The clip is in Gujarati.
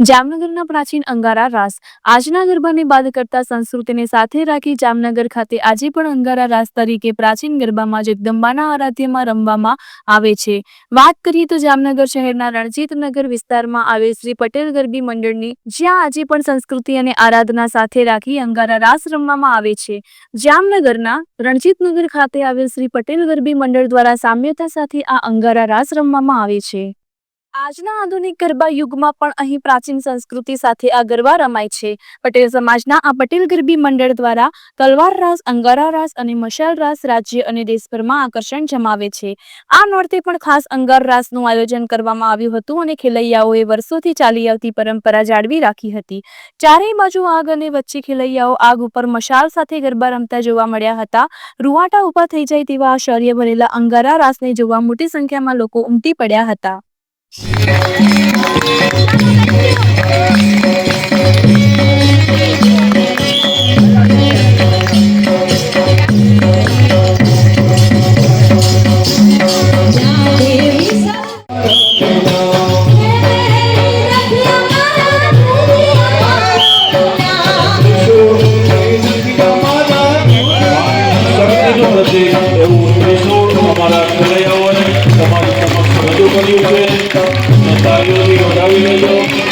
જામનગરના પ્રાચીન અંગારા રાસ આજના ગરબાને બાદ કરતા સંસ્કૃતિને સાથે રાખી જામનગર ખાતે આજે પણ અંગારા રાસ તરીકે પ્રાચીન ગરબામાં જગદંબાના આરાધ્યમાં રમવામાં આવે છે. વાત કરીએ તો જામનગર શહેરના રણજીતનગર વિસ્તારમાં આવેલ શ્રી પટેલ ગરબી મંડળની, જ્યાં આજે પણ સંસ્કૃતિ અને આરાધના સાથે રાખી અંગારા રાસ રમવામાં આવે છે. જામનગરના રણજીતનગર ખાતે આવેલ શ્રી પટેલ ગરબી મંડળ દ્વારા સામ્યતા સાથે આ અંગારા રાસ રમવામાં આવે છે. આજના આધુનિક ગરબા યુગમાં પણ અહીં પ્રાચીન સંસ્કૃતિ સાથે આ ગરબા રમાય છે. પટેલ સમાજના આ પટેલ ગરબી મંડળ દ્વારા તલવાર રાસ, અંગારા રાસ અને મશાલ રાસ રાજ્ય અને દેશભરમાં આકર્ષણ જમાવે છે. આ નોરતે પણ ખાસ અંગાર રાસનું આયોજન કરવામાં આવ્યું હતું અને ખેલૈયાઓએ વર્ષોથી ચાલી આવતી પરંપરા જાળવી રાખી હતી. ચારેય બાજુ આગ અને વચ્ચે ખેલૈયાઓ આગ ઉપર મશાલ સાથે ગરબા રમતા જોવા મળ્યા હતા. રૂવાટા ઊભા થઈ જાય તેવા આશ્ચર્ય ભરેલા અંગારા રાસને જોવા મોટી સંખ્યામાં લોકો ઉમટી પડ્યા હતા. Eu sou uma maravilha. Notario Digo Dávila y yo.